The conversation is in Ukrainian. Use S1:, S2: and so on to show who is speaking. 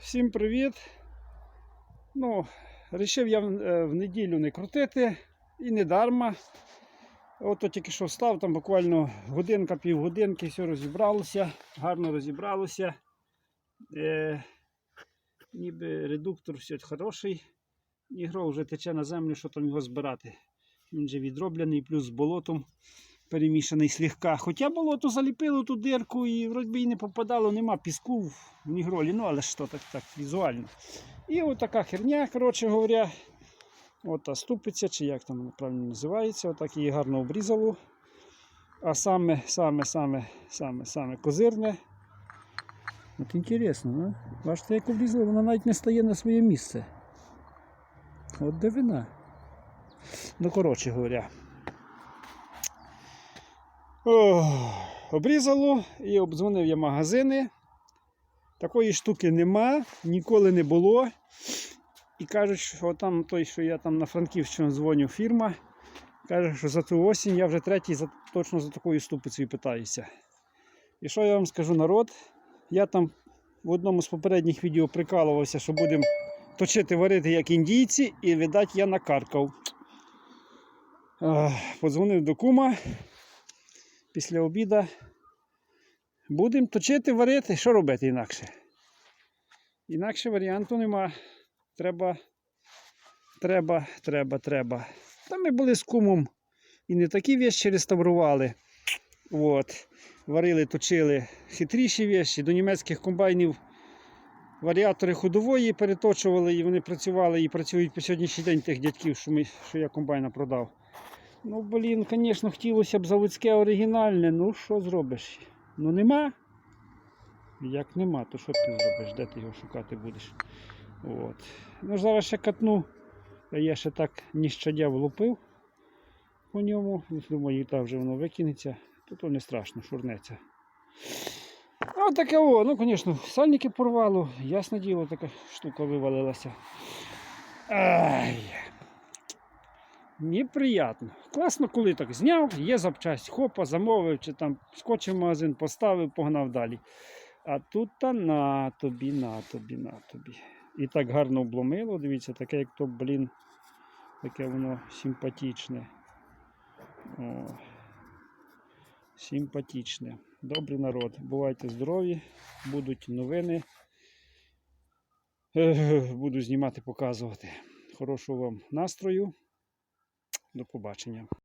S1: Всім привіт! Ну, рішив я в, е, неділю не крутити і не дарма. От тільки що встав, там буквально годинка, півгодинки, все розібралося, гарно розібралося. Е, ніби редуктор все хороший. Ігро вже тече на землю, що там його збирати. Він же відроблений, плюс з болотом перемішаний слегка. Хоча болото заліпило ту дирку і вроді і не попадало, нема піску в нігролі, ну але що так, так візуально. І от така херня, коротше говоря. От та ступиця, чи як там правильно називається, отак її гарно обрізало. А саме, саме, саме, саме, саме козирне. От інтересно, ну? Бачите, як обрізало, вона навіть не стає на своє місце. От дивина. Ну, коротше говоря. Обрізало і обдзвонив я магазини. Такої штуки нема, ніколи не було. І кажуть, що там той, що я там на Франківщину дзвоню, фірма, каже, що за ту осінь я вже третій за, точно за такою ступицею питаюся. І що я вам скажу, народ? Я там в одному з попередніх відео прикалувався, що будемо точити варити як індійці, і, видать, я накаркав. Подзвонив до кума після обіда. Будемо точити, варити. Що робити інакше? Інакше варіанту нема. Треба, треба, треба, треба. Та ми були з кумом і не такі вещі реставрували. От. Варили, точили хитріші вещі. До німецьких комбайнів варіатори ходової переточували і вони працювали і працюють по сьогоднішній день тих дядьків, що, ми, що я комбайна продав. Ну, блін, звісно, хотілося б заводське оригінальне. Ну, що зробиш? Ну нема. Як нема, то що ти зробиш? Де ти його шукати будеш? От. Ну, зараз ще катну. Я ще так ні щадя влупив по ньому. Думаю, так вже воно викинеться. То не страшно, шурнеться. Ось таке о, ну, звісно, сальники порвало. Ясне діло, така штука вивалилася. Ай. Неприятно. Класно, коли так зняв, є запчасть, хопа, замовив, чи там скочив в магазин, поставив, погнав далі. А тут та на тобі, на тобі, на тобі. І так гарно обломило, дивіться, таке, як то, блін, таке воно симпатичне. О, симпатичне. Добрий народ. Бувайте здорові, будуть новини. Буду знімати, показувати. Хорошого вам настрою. До побачення.